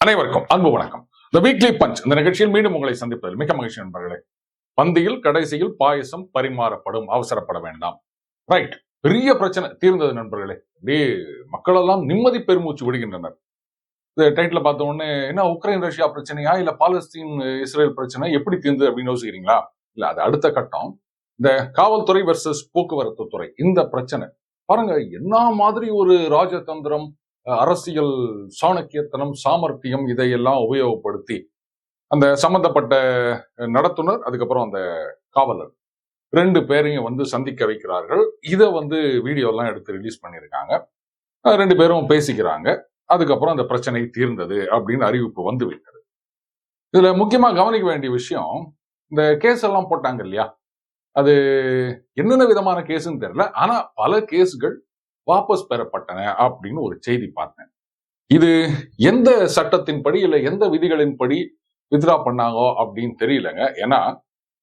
அனைவருக்கும் அன்பு வணக்கம். த வீக்லி பஞ்ச் இந்த நிகழ்ச்சியில் மீண்டும் உங்களை சந்திப்பதில் மிக மகிழ்ச்சி நண்பர்களே. பந்தியில் கடைசியில் பாயசம் பரிமாறப்படும் அவசரப்பட வேண்டாம். ரைட் பெரிய பிரச்சனை தீர்ந்தது நண்பர்களே. அப்படியே மக்களெல்லாம் நிம்மதி பெருமூச்சு விடுகின்றனர். இந்த டைட்டில் பார்த்த உடனே என்ன உக்ரைன் ரஷ்யா பிரச்சனையா? இல்ல பாலஸ்தீன் இஸ்ரேல் பிரச்சனை? எப்படி தீர்ந்து அப்படின்னு யோசிக்கிறீங்களா? இல்ல அது அடுத்த கட்டம். இந்த காவல்துறை வெர்சஸ் போக்குவரத்து துறை இந்த பிரச்சனை பாருங்க என்ன மாதிரி ஒரு ராஜதந்திரம் அஹ், அரசியல் சாணக்கியத்தனம் சாமர்த்தியம் இதையெல்லாம் உபயோகப்படுத்தி அந்த சம்பந்தப்பட்ட நடத்துனர் அதுக்கப்புறம் அந்த காவலர். ரெண்டு பேரையும் வந்து சந்திக்க வைக்கிறார்கள். இதை வந்து வீடியோ எல்லாம் எடுத்து ரிலீஸ் பண்ணியிருக்காங்க. ரெண்டு பேரும் பேசிக்கிறாங்க. அதுக்கப்புறம் அந்த பிரச்சனை தீர்ந்தது அப்படின்னு அறிவிப்பு வந்து விட்டது இதுல முக்கியமா கவனிக்க வேண்டிய விஷயம் இந்த கேஸ் எல்லாம் போட்டாங்க இல்லையா? அது என்னென்ன விதமான கேஸுன்னு தெரியல. ஆனா பல கேஸ்கள் வாபஸ் பெறப்பட்டன அப்படின்னு ஒரு செய்தி பார்த்தேன். இது எந்த சட்டத்தின்படி இல்லை எந்த விதிகளின்படி வித்ரா பண்ணாங்கோ அப்படின்னு தெரியலங்க. ஏன்னா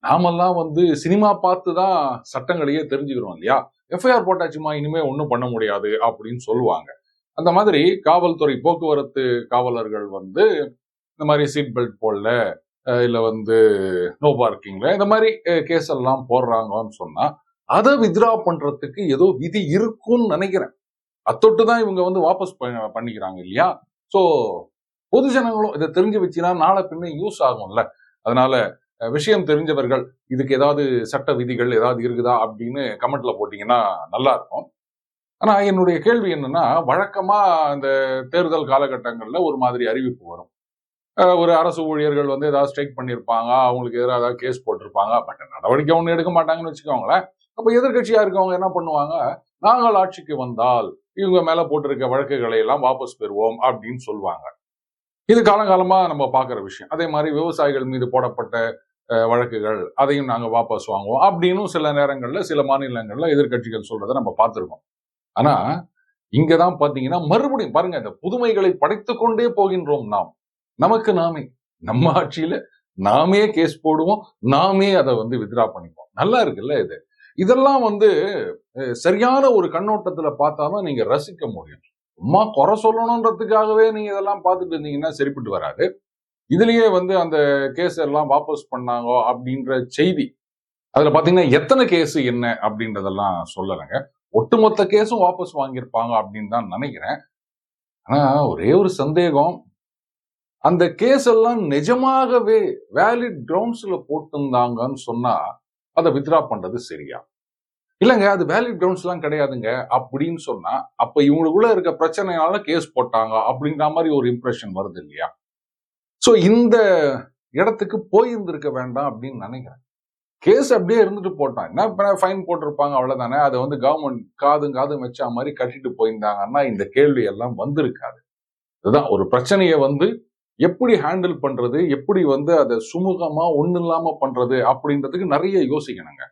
நாமெல்லாம் வந்து சினிமா பார்த்து தான் சட்டங்களையே தெரிஞ்சுக்கிறோம் இல்லையா? எஃப்ஐஆர் போட்டாச்சுமா இனிமே ஒன்றும் பண்ண முடியாது அப்படின்னு சொல்லுவாங்க. அந்த மாதிரி காவல்துறை போக்குவரத்து காவலர்கள் வந்து இந்த மாதிரி சீட் பெல்ட் போடல இல்லை வந்து நோ பார்க்கிங்ல இந்த மாதிரி கேஸ் எல்லாம் போடுறாங்கன்னு சொன்னா அதை வித்ரா பண்றதுக்கு ஏதோ விதி இருக்கும்னு நினைக்கிறேன். அத்தொட்டு தான் இவங்க வந்து வாபஸ் ப- பண்ணிக்கிறாங்க இல்லையா? ஸோ பொது ஜனங்களும் இதை தெரிஞ்சு வச்சுனா நாளை பின்ன யூஸ் ஆகும்ல. அதனால விஷயம் தெரிஞ்சவர்கள் இதுக்கு ஏதாவது சட்ட விதிகள் ஏதாவது இருக்குதா அப்படின்னு கமெண்ட்ல போட்டீங்கன்னா நல்லா இருக்கும். ஆனா என்னுடைய கேள்வி என்னன்னா வழக்கமா இந்த தேர்தல் காலகட்டங்கள்ல ஒரு மாதிரி அறிவிப்பு வரும். ஒரு அரசு ஊழியர்கள் வந்து ஏதாவது ஸ்ட்ரைக் பண்ணியிருப்பாங்க அவங்களுக்கு எதிராக ஏதாவது கேஸ் போட்டிருப்பாங்க. பட் நடவடிக்கை ஒன்றும் எடுக்க மாட்டாங்கன்னு வச்சுக்கோங்களேன். அப்போ எதிர்க்கட்சியா இருக்கவங்க என்ன பண்ணுவாங்க? நாங்கள் ஆட்சிக்கு வந்தால் இவங்க மேல போட்டிருக்க வழக்குகளை எல்லாம் வாபஸ் பெறுவோம் அப்படின்னு சொல்லுவாங்க. இது காலங்காலமா நம்ம பார்க்குற விஷயம். அதே மாதிரி விவசாயிகள் மீது போடப்பட்ட வழக்குகள் அதையும் நாங்க வாபஸ் வாங்குவோம் அப்படின்னு சில நேரங்கள்ல சில மாநிலங்களில் எதிர்க்கட்சிகள் சொல்றதை நம்ம பார்த்திருக்கோம். ஆனா இங்கதான் பாத்தீங்கன்னா மறுபடியும் பாருங்க இந்த புதுமைகளை படைத்து கொண்டே போகின்றோம் நாம். நமக்கு நாமே நம்ம ஆட்சியில நாமே கேஸ் போடுவோம் நாமே அதை வந்து வித்ரா பண்ணிப்போம். நல்லா இருக்குல்ல இது? இதெல்லாம் வந்து சரியான ஒரு கண்ணோட்டத்துல பார்த்தாதான் நீங்க ரசிக்க முடியும். சும்மா குறை சொல்லணுன்றதுக்காகவே நீங்க இதெல்லாம் பார்த்துட்டு இருந்தீங்கன்னா சரிப்பட்டு வராது. இதுலயே வந்து அந்த கேஸ் எல்லாம் வாபஸ் பண்ணாங்க அப்படின்ற செய்தி. அதுல பாத்தீங்கன்னா எத்தனை கேஸ் என்ன அப்படின்றதெல்லாம் சொல்லலைங்க. ஒட்டுமொத்த கேஸும் வாபஸ் வாங்கியிருப்பாங்க அப்படின்னு தான் நினைக்கிறேன். ஆனா ஒரே ஒரு சந்தேகம் அந்த கேஸ் எல்லாம் நிஜமாகவே வேலிட் கிரவுண்ட்ஸ்ல போட்டிருந்தாங்கன்னு சொன்னா அதை வித்ரா பண்றது சரியா? இல்லைங்க அது வேலிட் கிரவுண்ட்ஸ் எல்லாம் கிடையாதுங்க. அப்படின்னு சொன்னா அப்ப இவங்களுக்குள்ள இருக்க பிரச்சனையால கேஸ் போட்டாங்க அப்படின்ற மாதிரி ஒரு இம்ப்ரெஷன் வருது இல்லையா? சோ இந்த இடத்துக்கு போயிருந்திருக்க வேண்டாம் அப்படின்னு நினைக்கிறேன். கேஸ் அப்படியே இருந்துட்டு போட்டான். என்ன ஃபைன் போட்டிருப்பாங்க அவ்வளவுதானே? அதை வந்து கவர்மெண்ட் காதும் காதும் வச்சா மாதிரி கட்டிட்டு போயிருந்தாங்கன்னா இந்த கேள்வி எல்லாம் வந்திருக்காது. இதுதான் ஒரு பிரச்சனையை வந்து எப்படி ஹேண்டில் பண்றது? எப்படி வந்து அதை சுமூகமா ஒன்றும் இல்லாம பண்றது? அப்படின்றதுக்கு நிறைய யோசிக்கணுங்க.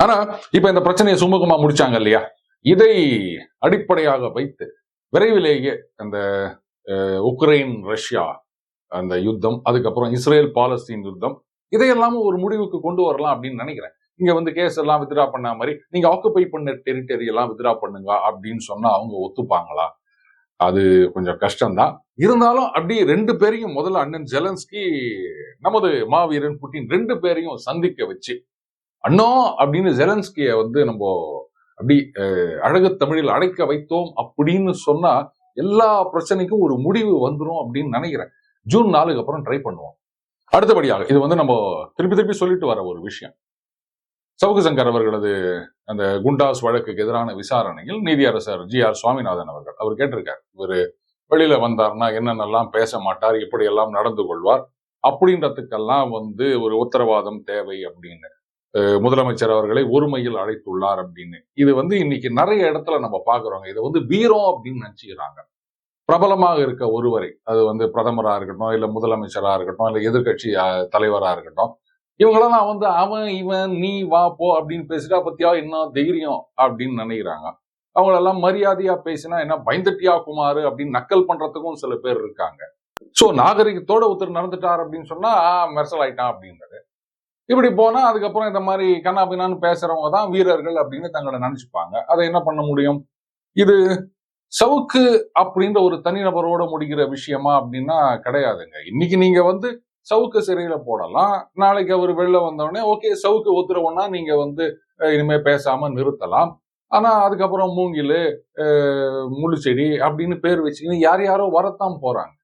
ஆனா இப்ப இந்த பிரச்சனையை சுமூகமாக முடிச்சாங்க இல்லையா? இதை அடிப்படையாக வைத்து விரைவிலேயே அந்த அஹ், உக்ரைன் ரஷ்யா அந்த யுத்தம் அதுக்கப்புறம் இஸ்ரேல் பாலஸ்தீன் யுத்தம் இதையெல்லாம் ஒரு முடிவுக்கு கொண்டு வரலாம் அப்படின்னு நினைக்கிறேன். இங்க வந்து கேஸ் எல்லாம் வித்ரா பண்ண மாதிரி நீங்க ஆக்குபை பண்ண டெரிட்டரி எல்லாம் வித்ரா பண்ணுங்க அப்படின்னு சொன்னா அவங்க ஒத்துப்பாங்களா? அது கொஞ்சம் கஷ்டம்தான். இருந்தாலும் அப்படி ரெண்டு பேரையும் முதல்ல அண்ணன் ஜெலன்ஸ்கி நமது மாவீரன் புட்டின் ரெண்டு பேரையும் சந்திக்க வச்சு அண்ணோ அப்படின்னு ஜெலன்ஸ்கிய வந்து நம்ம அப்படி அழகு தமிழில் அடைக்க வைத்தோம் அப்படின்னு சொன்னா எல்லா பிரச்சனைக்கும் ஒரு முடிவு வந்துரும் அப்படின்னு நினைக்கிறேன். ஜூன் நாலுக்கு அப்புறம் ட்ரை பண்ணுவோம். அடுத்தபடியாக இது வந்து நம்ம திருப்பி திருப்பி சொல்லிட்டு வர ஒரு விஷயம். சவுக்கு சங்கர் அவர்களது அந்த குண்டாஸ் வழக்குக்கு எதிரான விசாரணையில் நீதியரசர் ஜி ஆர் சுவாமிநாதன் அவர்கள். அவர் கேட்டிருக்கார் இவர் வெளியில வந்தார்னா என்னென்னலாம் பேச மாட்டார் எப்படியெல்லாம் நடந்து கொள்வார் அப்படின்றதுக்கெல்லாம் வந்து ஒரு உத்தரவாதம் தேவை அப்படின்னு முதலமைச்சர் அவர்களை ஒருமையில் அழைத்துள்ளார் அப்படின்னு. இது வந்து இன்னைக்கு நிறைய இடத்துல நம்ம பாக்குறோங்க இதை வந்து வீரம் அப்படின்னு நினைச்சுக்கிறாங்க. பிரபலமாக இருக்க ஒருவரை அது வந்து பிரதமரா இருக்கட்டும் இல்ல முதலமைச்சரா இருக்கட்டும் இல்ல எதிர்கட்சி தலைவரா இருக்கட்டும் இவங்களெல்லாம் வந்து அவன் இவன் நீ வா போ அப்படின்னு பேசிட்டா பத்தியா என்ன தைரியம் அப்படின்னு நினைக்கிறாங்க. அவங்களெல்லாம் மரியாதையா பேசினா என்ன பயந்துட்டியா குமார்? அப்படின்னு நக்கல் பண்றதுக்கும் சில பேர் இருக்காங்க. சோ நாகரிகத்தோட ஒருத்தர் நடந்துட்டார் அப்படின்னு சொன்னா மெர்சல் ஆயிட்டான் அப்படின்றது இப்படி போனா அதுக்கப்புறம் இந்த மாதிரி கண்ணாபின்னான்னு பேசுறவங்க தான் வீரர்கள் அப்படின்னு தங்களை நினைச்சுப்பாங்க. அதை என்ன பண்ண முடியும்? இது சவுக்கு அப்படின்ற ஒரு தனிநபரோட முடிக்கிற விஷயமா அப்படின்னா கிடையாதுங்க. இன்னைக்கு நீங்க வந்து சவுக்கு சிறையில போடலாம். நாளைக்கு அவர் வெளில வந்தோடனே ஓகே சவுக்கு ஒத்துறவுன்னா நீங்க வந்து இனிமே பேசாம நிறுத்தலாம். ஆனா அதுக்கப்புறம் மூங்கில் முள்ளுச்செடி அப்படின்னு பேர் வச்சுக்கின்னு யார் யாரோ வரத்தான் போறாங்க.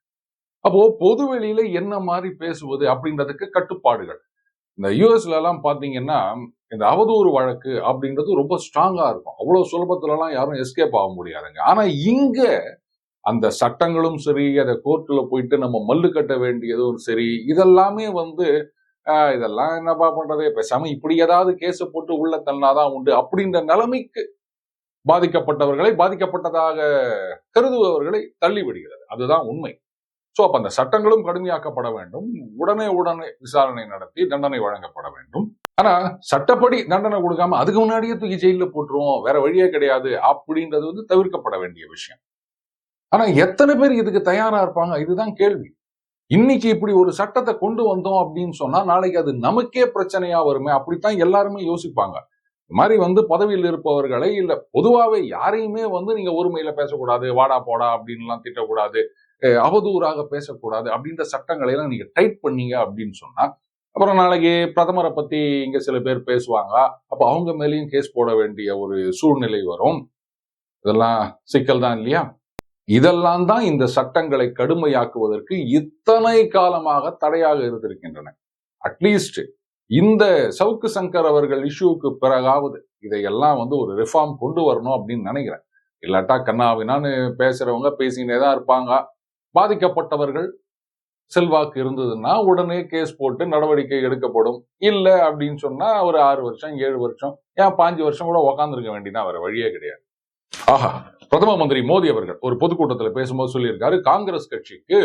அப்போ பொதுவெளியில என்ன மாதிரி பேசுவது அப்படின்றதுக்கு கட்டுப்பாடுகள். இந்த யூஎஸ்ல எல்லாம் பாத்தீங்கன்னா இந்த அவதூறு வழக்கு அப்படின்றது ரொம்ப ஸ்ட்ராங்கா இருக்கும். அவ்வளவு சுலபத்துல எல்லாம் யாரும் எஸ்கேப் ஆக முடியாதுங்க. ஆனா இங்க அந்த சட்டங்களும் சரி அதை கோர்ட்டில் போயிட்டு நம்ம மல்லு கட்ட வேண்டியதும் சரி இதெல்லாமே வந்து ஆஹ், இதெல்லாம் என்னப்பா பண்றது? பேசாம இப்படி ஏதாவது கேஸை போட்டு உள்ள தள்ளினாதான் உண்டு. அப்படின்ற நிலைமைக்கு பாதிக்கப்பட்டவர்களை பாதிக்கப்பட்டதாக கருதுபவர்களை தள்ளிவிடுகிறது அதுதான் உண்மை. சோ அப்போ அந்த சட்டங்களும் கடுமையாக்கப்பட வேண்டும். உடனே உடனே விசாரணை நடத்தி தண்டனை வழங்கப்பட வேண்டும். ஆனா சட்டப்படி தண்டனை கொடுக்காம அதுக்கு முன்னாடியே தூக்கி ஜெயிலில் போட்டுருவோம். வேற வழியே கிடையாது. அப்படின்றது வந்து தவிர்க்கப்பட வேண்டிய விஷயம். ஆனா எத்தனை பேர் இதுக்கு தயாரா இருப்பாங்க? இதுதான் கேள்வி. இன்னைக்கு இப்படி ஒரு சட்டத்தை கொண்டு வந்தோம் அப்படின்னு சொன்னா நாளைக்கு அது நமக்கே பிரச்சனையா வருமே? அப்படித்தான் எல்லாருமே யோசிப்பாங்க. மாதிரி வந்து பதவியில் இருப்பவர்களை இல்ல. பொதுவாவே யாரையுமே வந்து நீங்க ஒருமையில பேசக்கூடாது. வாடா போடா அப்படின்லாம் திட்டக்கூடாது. அவதூறாக பேசக்கூடாது அப்படின்ற சட்டங்களை எல்லாம் நீங்க டைட் பண்ணீங்க அப்படின்னு சொன்னா அப்புறம் நாளைக்கு பிரதமரை பத்தி இங்க சில பேர் பேசுவாங்க. அப்ப அவங்க மேலேயும் கேஸ் போட வேண்டிய ஒரு சூழ்நிலை வரும். இதெல்லாம் சிக்கல் தான் இல்லையா? இதெல்லாம் தான் இந்த சட்டங்களை கடுமையாக்குவதற்கு இத்தனை காலமாக தடையாக இருந்திருக்கின்றன. அட்லீஸ்ட் இந்த சவுக்கு சங்கர் அவர்கள் இஷ்யூக்கு பிறகாவது இதையெல்லாம் வந்து ஒரு ரிஃபார்ம் கொண்டு வரணும் அப்படின்னு நினைக்கிறேன். இல்லாட்டா கண்ணாவினான்னு பேசுறவங்க பேசினே தான் இருப்பாங்க. பாதிக்கப்பட்டவர்கள் செல்வாக்கு இருந்ததுன்னா உடனே கேஸ் போட்டு நடவடிக்கை எடுக்கப்படும். இல்லை அப்படின்னு சொன்னா ஒரு ஆறு வருஷம் ஏழு வருஷம் ஏன் பாஞ்சு வருஷம் கூட உக்காந்துருக்க வேண்டியதான் வேற வழியே கிடையாது. ஆஹா பிரதம மந்திரி மோடி அவர்கள் ஒரு பொதுக்கூட்டத்தில் பேசும்போது சொல்லியிருக்காரு காங்கிரஸ் கட்சிக்கு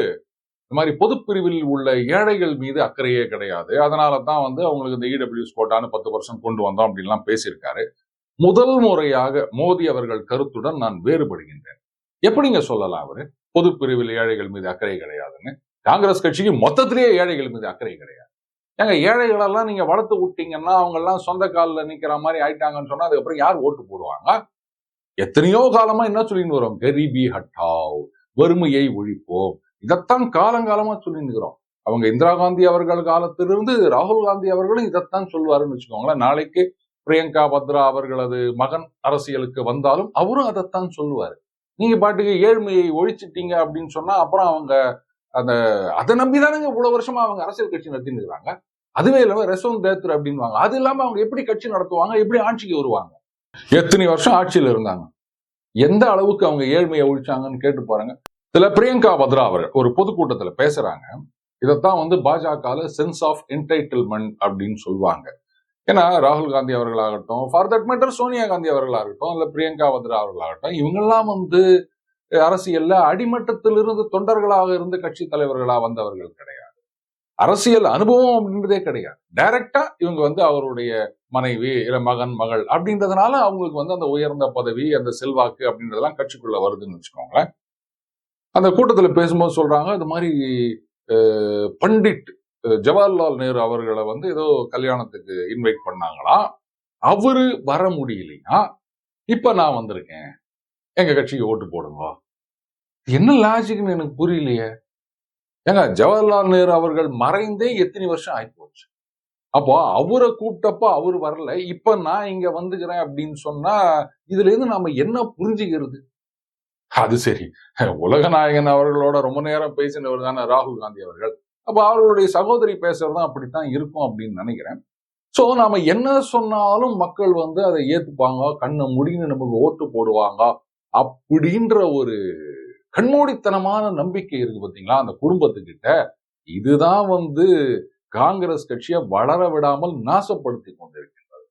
இந்த மாதிரி பொதுப்பிரிவில் உள்ள ஏழைகள் மீது அக்கறையே கிடையாது. அதனால தான் வந்து அவங்களுக்கு இந்த இடபிள்யூஸ் கோட்டான்னு பத்து வருஷம் கொண்டு வந்தோம் அப்படின்லாம் பேசியிருக்காரு. முதல் முறையாக மோடி அவர்கள் கருத்துடன் நான் வேறுபடுகின்றேன். எப்படிங்க சொல்லலாம் அவரு? பொதுப்பிரிவில் ஏழைகள் மீது அக்கறை கிடையாதுன்னு. காங்கிரஸ் கட்சிக்கு மொத்தத்திலேயே ஏழைகள் மீது அக்கறை கிடையாது. ஏங்க ஏழைகளெல்லாம் நீங்க வளர்த்து விட்டீங்கன்னா அவங்க எல்லாம் சொந்த காலில் நிக்கிற மாதிரி ஆயிட்டாங்கன்னு சொன்னா அதுக்கப்புறம் யார் ஓட்டு போடுவாங்க? எத்தனையோ காலமா என்ன சொல்லிட்டு வரோம் கரிபி ஹட்டாவ் வறுமையை ஒழிப்போம். இதைத்தான் காலங்காலமா சொல்லிட்டு இருக்கிறோம். அவங்க இந்திரா காந்தி அவர்கள் காலத்திலிருந்து ராகுல் காந்தி அவர்களும் இதைத்தான் சொல்லுவாருன்னு வச்சுக்கோங்களேன். நாளைக்கு பிரியங்கா பத்ரா அவர்களது மகன் அரசியலுக்கு வந்தாலும் அவரும் அதைத்தான் சொல்லுவாரு. நீங்க பாட்டுக்கு ஏழ்மையை ஒழிச்சிட்டீங்க அப்படின்னு சொன்னா அப்புறம் அவங்க அந்த அதை நம்பி தானங்க இவ்வளவு வருஷமா அவங்க அரசியல் கட்சி நடத்தின்னு இருக்கிறாங்க. அதுவே இல்லாம ரெசோன் தேத்தர் அப்படின்வாங்க அது இல்லாம அவங்க எப்படி கட்சி நடத்துவாங்க? எப்படி ஆட்சிக்கு வருவாங்க? எத்தனை வருஷம் ஆட்சியில் இருந்தாங்க? எந்த அளவுக்கு அவங்க ஏழ்மையை ஒழிச்சாங்கன்னு கேட்டு பாருங்க. இதுல பிரியங்கா பத்ரா அவர் ஒரு பொதுக்கூட்டத்தில் பேசுறாங்க. இதைத்தான் வந்து பாஜகவில் சென்ஸ் ஆஃப் என்டைட்டில்மெண்ட் அப்படின்னு சொல்லுவாங்க. ஏன்னா ராகுல் Gandhi அவர்களாகட்டும் for that matter Sonia Gandhi அவர்களாகட்டும் இல்ல பிரியங்கா பத்ரா அவர்களாகட்டும் இவங்கெல்லாம் வந்து அரசியல்ல அடிமட்டத்திலிருந்து தொண்டர்களாக இருந்து கட்சி தலைவர்களா வந்தவர்கள் கிடையாது. அரசியல் அனுபவம் அப்படின்றதே கிடையாது. டைரக்டா இவங்க வந்து அவருடைய மனைவி இல்லை மகன் மகள் அப்படின்றதுனால அவங்களுக்கு வந்து அந்த உயர்ந்த பதவி அந்த செல்வாக்கு அப்படின்றதெல்லாம் கட்சிக்குள்ள வருதுன்னு வச்சுக்கோங்களேன். அந்த கூட்டத்துல பேசும்போது சொல்றாங்க இது மாதிரி பண்டிட் ஜவஹர்லால் நேரு அவர்களை வந்து ஏதோ கல்யாணத்துக்கு இன்வைட் பண்ணாங்களா? அவரு வர முடியலையா? இப்ப நான் வந்திருக்கேன். எங்க கட்சிக்கு ஓட்டு போடுங்க. என்ன லாஜிக்னு எனக்கு புரியலையே. ஏங்க ஜவஹர்லால் நேரு அவர்கள் மறைந்தே எத்தனை வருஷம் ஆயிப்போச்சு? அப்போ அவரை கூப்பிட்டப்ப அவர் வரல. இப்ப நான் இங்க வந்துக்கிறேன் அப்படின்னு சொன்னா இதுல இருந்து நாம என்ன புரிஞ்சுக்கிறது? அது சரி. உலகநாயகன் அவர்களோட ரொம்ப நேரம் பேசினவர் தானே ராகுல் காந்தி அவர்கள். அப்ப அவர்களுடைய சகோதரி பேசுறதும் அப்படித்தான் இருக்கும் அப்படின்னு நினைக்கிறேன். சோ நாம என்ன சொன்னாலும் மக்கள் வந்து அதை ஏத்துப்பாங்க கண்ணை முடின்னு நமக்கு ஓட்டு போடுவாங்க அப்படின்ற ஒரு கண்மூடித்தனமான நம்பிக்கை இருக்கு பாத்தீங்களா? அந்த குடும்பத்துக்கிட்ட. இதுதான் வந்து காங்கிரஸ் கட்சியை வளர விடாமல் நாசப்படுத்தி கொண்டிருக்கின்றது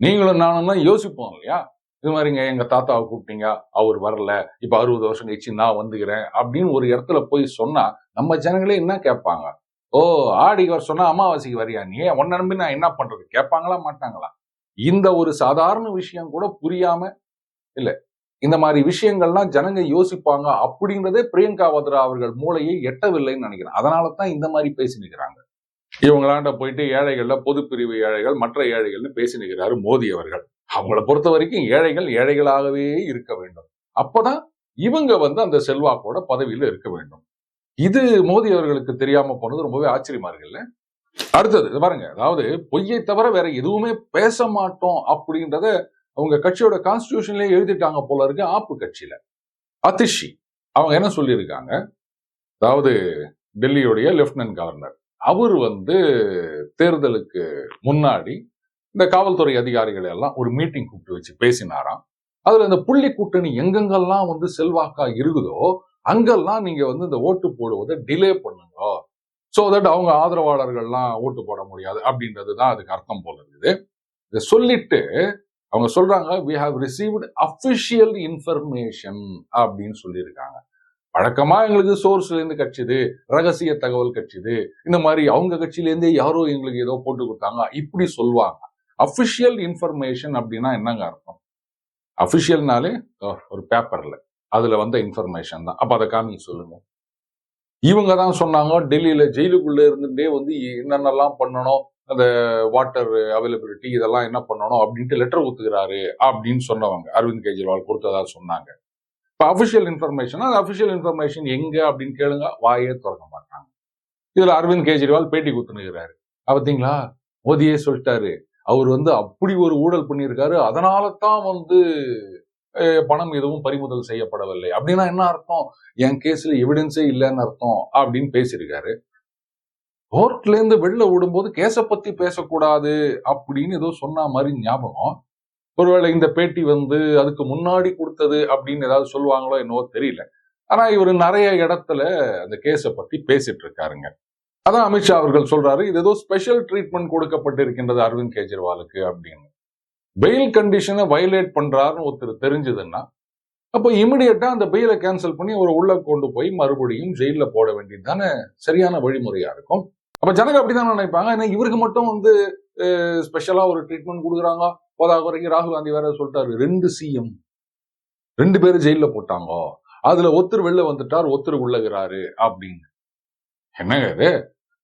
நீங்களும் நானும் தான் யோசிப்போம் இல்லையா? இது மாதிரிங்க எங்க தாத்தாவை கூப்பிட்டீங்க அவர் வரல இப்ப அறுபது வருஷம் கழிச்சு நான் வந்துக்கிறேன் அப்படின்னு ஒரு இடத்துல போய் சொன்னா நம்ம ஜனங்களே என்ன கேட்பாங்க? ஓ ஆடிக்கு வர சொன்னா அமாவாசைக்கு வரியா நீ? உன்ன நம்பி நான் என்ன பண்றது? கேட்பாங்களா மாட்டாங்களா? இந்த ஒரு சாதாரண விஷயம் கூட புரியாம இல்ல இந்த மாதிரி விஷயங்கள்லாம் ஜனங்க யோசிப்பாங்க அப்படின்றதே பிரியங்கா வத்ரா அவர்கள் மூளையை எட்டவில்லைன்னு நினைக்கிறேன். அதனால தான் இந்த மாதிரி பேசி நிற்கிறாங்க இவங்களாண்ட போயிட்டு ஏழைகள்ல பொது பிரிவு ஏழைகள் மற்ற ஏழைகள்னு பேசி நிற்கிறாரு மோடி அவர்கள். அவங்கள பொறுத்த வரைக்கும் ஏழைகள் ஏழைகளாகவே இருக்க வேண்டும். அப்பதான் இவங்க வந்து அந்த செல்வாக்கோட பதவியில இருக்க வேண்டும். இது மோடி அவர்களுக்கு தெரியாம போனது ரொம்பவே ஆச்சரியமா இருக்குல்ல அடுத்தது பாருங்க அதாவது பொய்யை தவிர வேற எதுவுமே பேச மாட்டோம் அப்படின்றத அவங்க கட்சியோட கான்ஸ்டியூஷன்லயே எழுதிட்டாங்க போல இருக்கு ஆப்பு கட்சியில. அதிஷி அவங்க என்ன சொல்லியிருக்காங்க? அதாவது டெல்லியுடைய லெப்டினன்ட் கவர்னர் அவர் வந்து தேர்தலுக்கு முன்னாடி இந்த காவல்துறை அதிகாரிகளை எல்லாம் ஒரு மீட்டிங் கூப்பிட்டு வச்சு பேசினாராம். அதுல இந்த புள்ளி கூட்டணி எங்கெங்கெல்லாம் வந்து செல்வாக்கா இருக்குதோ அங்கெல்லாம் நீங்க வந்து இந்த ஓட்டு போடுவதை டிலே பண்ணுங்க. ஸோ தட் அவங்க ஆதரவாளர்கள்லாம் ஓட்டு போட முடியாது அப்படின்றது தான் அதுக்கு அர்த்தம் போல இருக்குது. இதை சொல்லிட்டு அவங்க சொல்றாங்க we have received official information அப்படின்னு சொல்லியிருக்காங்க. வழக்கமா எங்களுக்கு சோர்ஸ்ல இருந்து கட்சிது ரகசிய தகவல் கட்சிது. இந்த மாதிரி அவங்க கட்சியிலேருந்தே யாரோ எங்களுக்கு ஏதோ போட்டு கொடுத்தாங்க. இப்படி சொல்லுவாங்க. அஃபிஷியல் இன்ஃபர்மேஷன் அப்படின்னா என்னங்க அர்த்தம்? அஃபிஷியல்னாலே ஒரு பேப்பர்ல அதில் வந்த இன்ஃபர்மேஷன் தான். அப்போ அதை காமி சொல்லுங்க. இவங்க தான் சொன்னாங்க டெல்லியில ஜெயிலுக்குள்ள இருந்துட்டே வந்து என்னென்னலாம் பண்ணணும் அந்த வாட்டர் அவைலபிலிட்டி இதெல்லாம் என்ன பண்ணணும் அப்படின்ட்டு லெட்டர் கொடுத்துக்கிறாரு அப்படின்னு சொன்னவங்க. அரவிந்த் கெஜ்ரிவால் கொடுத்ததா சொன்னாங்க. இப்போ அஃபிஷியல் இன்ஃபர்மேஷன் அது அஃபிஷியல் இன்ஃபர்மேஷன் எங்க அப்படின்னு கேளுங்க வாயே திறக்க மாட்டாங்க. இதுல அரவிந்த் கெஜ்ரிவால் பேட்டி கொடுத்துனுக்கிறாரு பார்த்தீங்களா மோதியே சொல்லிட்டாரு. அவர் வந்து அப்படி ஒரு ஊழல் பண்ணியிருக்காரு. அதனால தான் வந்து பணம் எதுவும் பறிமுதல் செய்யப்படவில்லை. அப்படின்னா என்ன அர்த்தம்? என் கேஸ்ல எவிடன்ஸே இல்லைன்னு அர்த்தம் அப்படின்னு பேசியிருக்காரு. கோர்ட்ல இருந்து வெளில விடும்போது கேஸை பத்தி பேசக்கூடாது அப்படின்னு ஏதோ சொன்ன மாதிரி ஞாபகம். ஒருவேளை இந்த பேட்டி வந்து அதுக்கு முன்னாடி கொடுத்தது அப்படின்னு ஏதாவது சொல்லுவாங்களோ என்னவோ தெரியல. ஆனா இவர் நிறைய இடத்துல அந்த கேஸை பத்தி பேசிட்டு இருக்காருங்க அதான் அமித்ஷா அவர்கள் சொல்றாரு இது ஏதோ ஸ்பெஷல் ட்ரீட்மெண்ட் கொடுக்கப்பட்டிருக்கின்றது அரவிந்த் கெஜ்ரிவாலுக்கு அப்படின்னு. பெயில் கண்டிஷனை வயலேட் பண்றாருன்னு ஒருத்தர் தெரிஞ்சதுன்னா அப்போ இமிடியட்டா அந்த பெயிலை கேன்சல் பண்ணி அவரை உள்ள கொண்டு போய் மறுபடியும் ஜெயில போட வேண்டியது தானே சரியான வழிமுறையா இருக்கும். அப்ப ஜனங்க அப்படிதான் நினைப்பாங்க. ஏன்னா இவருக்கு மட்டும் வந்து ஸ்பெஷலா ஒரு ட்ரீட்மெண்ட் கொடுக்குறாங்க. போதா வரைக்கும் ராகுல் காந்தி வேற சொல்லிட்டாரு ரெண்டு சிஎம் ரெண்டு பேரும் ஜெயில போட்டாங்க. அதுல ஒருத்தர் வெளில வந்துட்டார் ஒருத்தர் உள்ளகிறாரு அப்படின்னு. என்னங்க இது?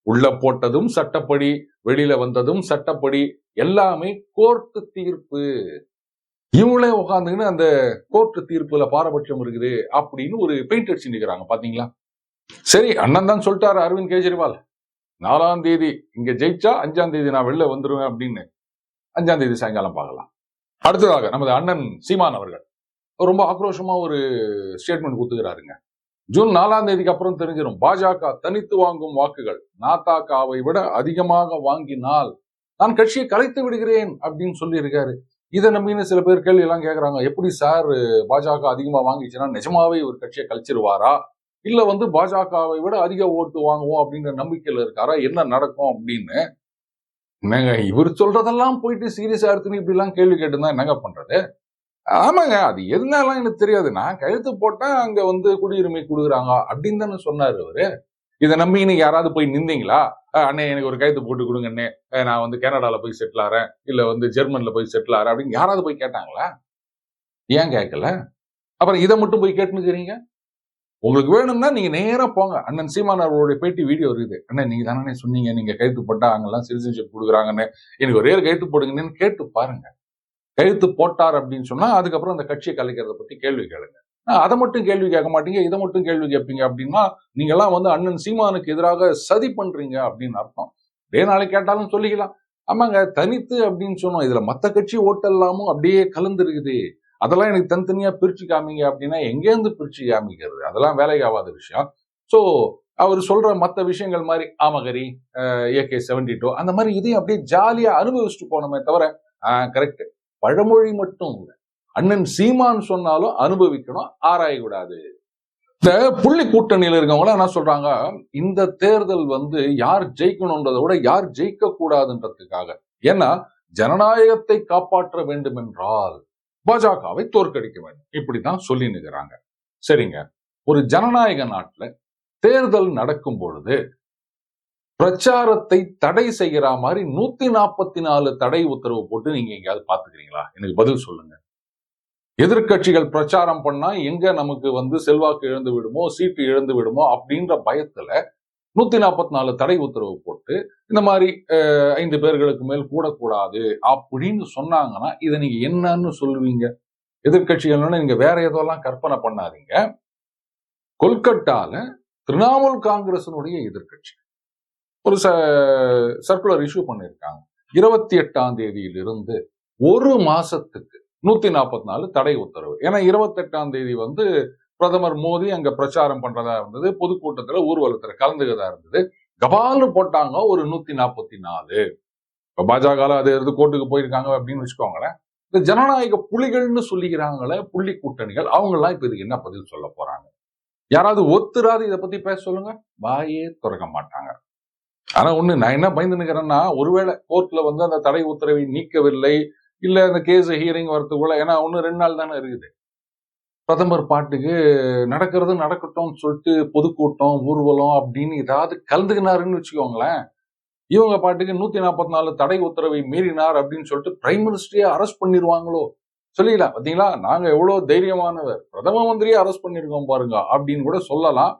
உள்ள போட்டதும் சட்டப்படி வெளியில வந்ததும் சட்டப்படி எல்லாமே கோர்ட்டு தீர்ப்பு. இவங்களே உட்காந்துக்கின்னு அந்த கோர்ட்டு தீர்ப்புல பாரபட்சம் இருக்குது அப்படின்னு ஒரு பெயிண்ட் அடிச்சு நிற்கிறாங்க பாத்தீங்களா? சரி அண்ணன் தான் சொல்லிட்டாரு அரவிந்த் கெஜ்ரிவால். நாலாம் தேதி இங்க ஜெயிச்சா அஞ்சாம் தேதி நான் வெளில வந்துருவேன் அப்படின்னு. அஞ்சாம் தேதி சாயங்காலம் பார்க்கலாம். அடுத்ததாக நமது அண்ணன் சீமான் அவர்கள். ரொம்ப ஆக்ரோஷமா ஒரு ஸ்டேட்மெண்ட் கொடுத்துக்கிறாருங்க ஜூன் நாலாம் தேதிக்கு அப்புறம் தெரிஞ்சிடும் பாஜக தனித்து வாங்கும் வாக்குகள் நாத்தாக்காவை விட அதிகமாக வாங்கினால் நான் கட்சியை கலைத்து விடுகிறேன் அப்படின்னு சொல்லியிருக்காரு. இதை நம்பின்னு சில பேர் கேள்வி எல்லாம் கேட்குறாங்க எப்படி சார் பாஜக அதிகமா வாங்கிச்சுன்னா நிஜமாவே ஒரு கட்சியை கழிச்சிருவாரா இல்ல வந்து பாஜகவை விட அதிக ஓட்டு வாங்குவோம் அப்படின்ற நம்பிக்கையில இருக்காரா? என்ன நடக்கும் அப்படின்னு என்னங்க இவர் சொல்றதெல்லாம் போயிட்டு சீரியஸா எடுத்துன்னு இப்படி எல்லாம் கேள்வி கேட்டுதான் என்னங்க பண்றது? ஆமாங்க அது எதுனாலாம் எனக்கு தெரியாது. நான் கழுத்து போட்டா அங்க வந்து குடியுரிமை கொடுக்குறாங்க அப்படின்னு தானே சொன்னாரு அவரு. இதை நம்பி இன்னைக்கு யாராவது போய் நின்றீங்களா? அண்ணே எனக்கு ஒரு கைத்து போட்டு கொடுங்க அண்ணே. நான் வந்து கனடால போய் செட்டில் ஆறேன். இல்ல வந்து ஜெர்மன்ல போய் செட்டில் ஆறேன். அப்படின்னு யாராவது போய் கேட்டாங்களா? ஏன் கேட்கல? அப்புறம் இதை மட்டும் போய் கேட்டுனுக்கிறீங்க உங்களுக்கு வேணும்னா நீங்க நேரா போங்க. அண்ணன் சீமான் அவருடைய பேட்டி வீடியோ இருக்குது. அண்ணன் நீங்க தானே சொன்னீங்க நீங்க கைத்து போட்டா அங்கெல்லாம் சிட்டிசன்ஷிப் கொடுக்குறாங்கன்னு. எனக்கு ஒரே ஒரு கைத்து போடுங்கன்னு கேட்டு பாருங்க. கைத்து போட்டார் அப்படின்னு சொன்னா அதுக்கப்புறம் அந்த கட்சியை கலைக்கிறத பத்தி கேள்வி கேளுங்க. அதை மட்டும் கேள்வி கேட்க மாட்டீங்க இதை மட்டும் கேள்வி கேட்பீங்க அப்படின்னா நீங்க எல்லாம் வந்து அண்ணன் சீமானுக்கு எதிராக சதி பண்றீங்க அப்படின்னு அர்த்தம். இதே நாளைக்கு கேட்டாலும் சொல்லிக்கலாம். ஆமாங்க தனித்து அப்படின்னு சொன்னோம். இதுல மத்த கட்சி ஓட்டெல்லாமும் அப்படியே கலந்துருக்குது. அதெல்லாம் எனக்கு தனித்தனியா பிரிச்சு காமிங்க அப்படின்னா எங்கேருந்து பிரிச்சு காமிக்கிறது? அதெல்லாம் வேலைக்கு ஆகாத விஷயம். ஸோ அவர் சொல்ற மற்ற விஷயங்கள் மாதிரி ஆமகரி ஏகே செவன்டி டூ அந்த மாதிரி இதையும் அப்படியே ஜாலியா அனுபவிச்சுட்டு போனோமே தவிர கரெக்ட் பழமொழி மட்டும் இல்லை. அண்ணன் சீமான் சொன்னாலும் அனுபவிக்கணும் ஆராயக்கூடாது. இந்த புள்ளி கூட்டணியில இருக்கவங்க என்ன சொல்றாங்க? இந்த தேர்தல் வந்து யார் ஜெயிக்கணும்ன்றதை விட யார் ஜெயிக்க கூடாதுன்றதுக்காக ஏன்னா ஜனநாயகத்தை காப்பாற்ற வேண்டும் என்றால் பாஜகவை தோற்கடிக்க வேண்டும். இப்படிதான் சொல்லி நிற்கிறாங்க. சரிங்க. ஒரு ஜனநாயக நாட்டுல தேர்தல் நடக்கும் பொழுது பிரச்சாரத்தை தடை செய்கிற மாதிரி நூத்தி நாற்பத்தி நாலு தடை உத்தரவு போட்டு நீங்க எங்கேயாவது பாத்துக்கிறீங்களா எனக்கு பதில் சொல்லுங்க. எதிர்க்கட்சிகள் பிரச்சாரம் பண்ணா எங்க நமக்கு வந்து செல்வாக்கு இழந்து விடுமோ சீட்டு இழந்து விடுமோ அப்படின்ற பயத்துல நூத்தி நாற்பத்தி நாலு தடை உத்தரவு போட்டு இந்த மாதிரி ஐந்து பேர்களுக்கு மேல் கூடக்கூடாது அப்படின்னு சொன்னாங்கன்னா இதை நீங்க என்னன்னு சொல்லுவீங்க. எதிர்கட்சிகள்னு நீங்க வேற எதெல்லாம் கற்பனை பண்ணாதீங்க. கொல்கட்டால திரிணாமுல் காங்கிரசனுடைய எதிர்க்கட்சி ஒரு ச சர்க்குலர் இஷ்யூ பண்ணியிருக்காங்க இருபத்தி எட்டாம் தேதியிலிருந்து ஒரு மாசத்துக்கு நூத்தி நாற்பத்தி நாலு தடை உத்தரவு. ஏன்னா இருபத்தி எட்டாம் தேதி வந்து பிரதமர் மோடி அங்க பிரச்சாரம் பண்றதா இருந்தது. பொதுக்கூட்டத்துல ஊர்வலத்துல கலந்துக்கிறதா இருந்தது. கபால்னு போட்டாங்க ஒரு நூத்தி நாற்பத்தி நாலு. இப்ப பாஜக அது எடுத்து கோர்ட்டுக்கு போயிருக்காங்க அப்படின்னு வச்சுக்கோங்களேன். இந்த ஜனநாயக புலிகள்னு சொல்லிக்கிறாங்களே புள்ளி கூட்டணிகள் அவங்க எல்லாம் இப்ப இதுக்கு என்ன பதில் சொல்ல போறாங்க? யாராவது ஒத்துராது இதை பத்தி பேச சொல்லுங்க. வாயே திறக்க மாட்டாங்க. ஆனா ஒண்ணு நான் என்ன பயந்து நிக்கிறேன்னா ஒருவேளை கோர்ட்ல வந்து அந்த தடை உத்தரவை நீக்கவில்லை இல்ல அந்த கேஸ் ஹியரிங் வரத்துக்குள்ள ஏன்னா ஒண்ணு ரெண்டு நாள் தானே இருக்குது. பிரதமர் பாட்டுக்கு நடக்கிறது நடக்கட்டும்னு சொல்லிட்டு பொதுக்கூட்டம் ஊர்வலம் அப்படின்னு ஏதாவது கலந்துக்கினாருன்னு வச்சுக்கோங்களேன். இவங்க பாட்டுக்கு நூத்தி நாற்பத்தி நாலு தடை உத்தரவை மீறினார் அப்படின்னு சொல்லிட்டு பிரைம் மினிஸ்டரே அரெஸ்ட் பண்ணிடுவாங்களோ சொல்லிடலாம் பாத்தீங்களா? நாங்க எவ்வளவு தைரியமானவர். பிரதம மந்திரியே அரெஸ்ட் பண்ணிருக்கோம் பாருங்க அப்படின்னு கூட சொல்லலாம்.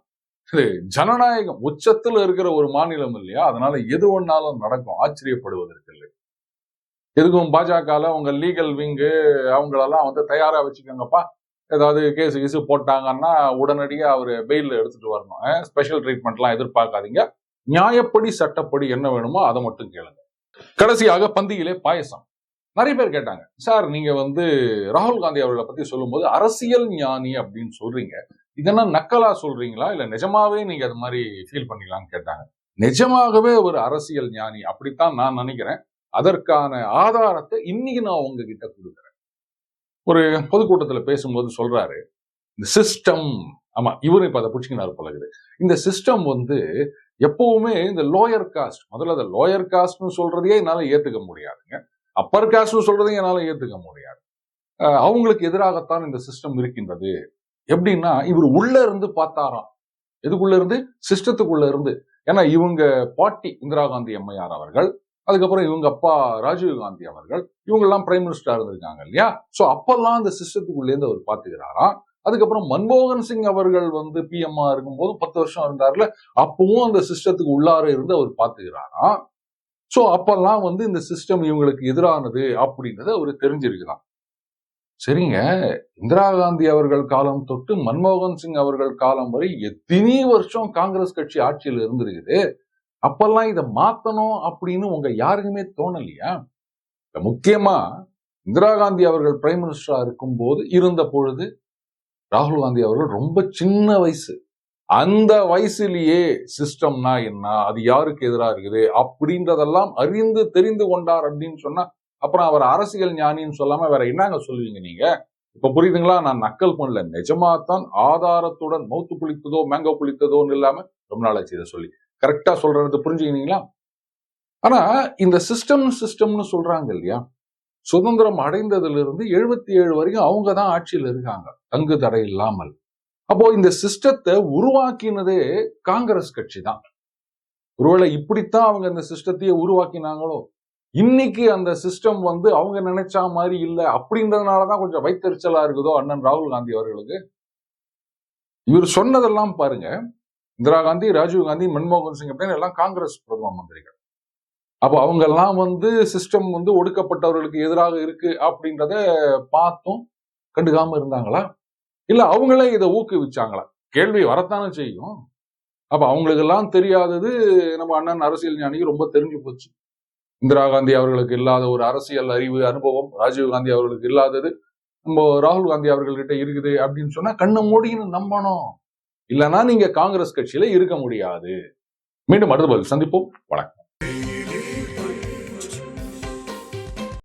இது ஜனநாயகம். உச்சத்துல இருக்கிற ஒரு மாநிலம் இல்லையா? அதனால எது ஒன்னாலும் நடக்கும். ஆச்சரியப்படுவதற்கு இல்லை. எதுக்கும் பாஜகல உங்க லீகல் விங்கு அவங்களெல்லாம் வந்து தயாரா வச்சுக்கோங்கப்பா. ஏதாவது கேஸ் இசு போட்டாங்கன்னா உடனடியாக அவர் பெயில் எடுத்துட்டு வரணும். ஸ்பெஷல் ட்ரீட்மெண்ட்லாம் எதிர்பார்க்காதீங்க. நியாயப்படி சட்டப்படி என்ன வேணுமோ அதை மட்டும் கேளுங்க. கடைசியாக பந்தியிலே பாயசம். நிறைய பேர் கேட்டாங்க சார் நீங்க வந்து ராகுல் காந்தி அவர்களை பத்தி சொல்லும்போது அரசியல் ஞானி அப்படின்னு சொல்றீங்க. இதெல்லாம் நக்கலா சொல்றீங்களா? இல்ல நிஜமாவே நீங்க அது மாதிரி ஃபீல் பண்ணீங்களான்னு கேட்டாங்க. நிஜமாகவே ஒரு அரசியல் ஞானி அப்படித்தான் நான் நினைக்கிறேன். அதற்கான ஆதாரத்தை இன்னைக்கு நான் உங்ககிட்ட கொடுக்குறேன். ஒரு பொதுக்கூட்டத்தில் பேசும்போது சொல்றாரு இந்த சிஸ்டம் ஆமா இவரு இப்ப அதை பிடிச்சிக்கினாரு பழகுது இந்த சிஸ்டம் வந்து எப்பவுமே இந்த லோயர் காஸ்ட் முதல்ல அந்த லோயர் காஸ்ட்னு சொல்றதையே என்னால ஏத்துக்க முடியாதுங்க. அப்பர் காஸ்ட்னு சொல்றதையும் என்னால ஏத்துக்க முடியாது. அவங்களுக்கு எதிராகத்தான் இந்த சிஸ்டம் இருக்கின்றது. எப்படின்னா இவர் உள்ள இருந்து பார்த்தாராம். எதுக்குள்ள இருந்து? சிஸ்டத்துக்குள்ள இருந்து. ஏன்னா இவங்க பாட்டி இந்திரா காந்தி அம்மையார் அவர்கள் அதுக்கப்புறம் இவங்க அப்பா ராஜீவ் காந்தி அவர்கள் இவங்க எல்லாம் பிரைம் மினிஸ்டரா இருந்திருக்காங்க இல்லையா? சோ அப்பெல்லாம் அந்த சிஸ்டத்துக்குள்ளேருந்து அவர் பாத்துக்கிறாராம் அதுக்கப்புறம் மன்மோகன் சிங் அவர்கள் வந்து பிஎம்ஆ இருக்கும்போது பத்து வருஷம் இருந்தார்ல அப்பவும் அந்த சிஸ்டத்துக்கு உள்ளார இருந்து அவர் பாத்துக்கிறாராம் சோ அப்பெல்லாம் வந்து இந்த சிஸ்டம் இவங்களுக்கு எதிரானது அப்படின்றத அவர் தெரிஞ்சிருக்கலாம் சரிங்க. இந்திரா காந்தி அவர்கள் காலம் தொட்டு மன்மோகன் சிங் அவர்கள் காலம் வரை எத்தனை வருஷம் காங்கிரஸ் கட்சி ஆட்சியில் இருந்திருக்குது. அப்பெல்லாம் இதை மாத்தணும் அப்படின்னு உங்க யாருக்குமே தோணலையா? முக்கியமா இந்திரா காந்தி அவர்கள் பிரைம் மினிஸ்டரா இருக்கும் போது இருந்த பொழுது ராகுல் காந்தி அவர்கள் ரொம்ப சின்ன வயசு. அந்த வயசுலயே சிஸ்டம்னா என்ன? அது யாருக்கு எதிராக இருக்குது? அப்படின்றதெல்லாம் அறிந்து தெரிந்து கொண்டார் அப்படின்னு சொன்னா அப்புறம் அவர் அரசியல் ஞானின்னு சொல்லாம வேற என்னங்க சொல்லுவீங்க நீங்க? இப்ப புரியுதுங்களா? நான் நக்கல் பண்ணல. நிஜமாத்தான் ஆதாரத்துடன் மௌத்து புளித்ததோ மேங்கோ புளித்ததோன்னு இல்லாம ரொம்ப நாளாச்சு இதை சொல்லி. கரெக்டா சொல்றது புரிஞ்சுக்கினீங்களா? ஆனா இந்த சிஸ்டம் சிஸ்டம்னு சொல்றாங்க இல்லையா? சுதந்திரம் அடைந்ததுல இருந்து எழுபத்தி ஏழு வரைக்கும் அவங்க தான் ஆட்சியில் இருக்காங்க. தங்கு தடை இல்லாமல். அப்போ இந்த சிஸ்டத்தை உருவாக்கினதே காங்கிரஸ் கட்சி தான். ஒருவேளை இப்படித்தான் அவங்க இந்த சிஸ்டத்தையே உருவாக்கினாங்களோ? இன்னைக்கு அந்த சிஸ்டம் வந்து அவங்க நினைச்சா மாதிரி இல்லை அப்படின்றதுனாலதான் கொஞ்சம் வைத்தறிச்சலா இருக்குதோ அண்ணன் ராகுல் காந்தி அவர்களுக்கு? இவர் சொன்னதெல்லாம் பாருங்க. இந்திரா காந்தி ராஜீவ் காந்தி மன்மோகன் சிங் அப்படின்னு எல்லாம் காங்கிரஸ் பிரதம மந்திரிகள். அப்போ அவங்க எல்லாம் வந்து சிஸ்டம் வந்து ஒடுக்கப்பட்டவர்களுக்கு எதிராக இருக்கு அப்படின்றத பார்த்தும் கண்டுக்காம இருந்தாங்களா? இல்ல அவங்களே இதை ஊக்குவிச்சாங்களா? கேள்வி வரத்தானே செய்யும். அப்ப அவங்களுக்கு எல்லாம் தெரியாதது நம்ம அண்ணன் அரசியல் ஞானிக்கு ரொம்ப தெரிஞ்சு போச்சு. இந்திரா காந்தி அவர்களுக்கு இல்லாத ஒரு அரசியல் அறிவு அனுபவம் ராஜீவ் காந்தி அவர்களுக்கு இல்லாதது நம்ம ராகுல் காந்தி அவர்கள்கிட்ட இருக்குது அப்படின்னு சொன்னா கண்ணை மூடின்னு நம்பணும். இல்லைன்னா நீங்க காங்கிரஸ் கட்சியில இருக்க முடியாது. மீண்டும் அடுத்த பதில் சந்திப்போம். வணக்கம்.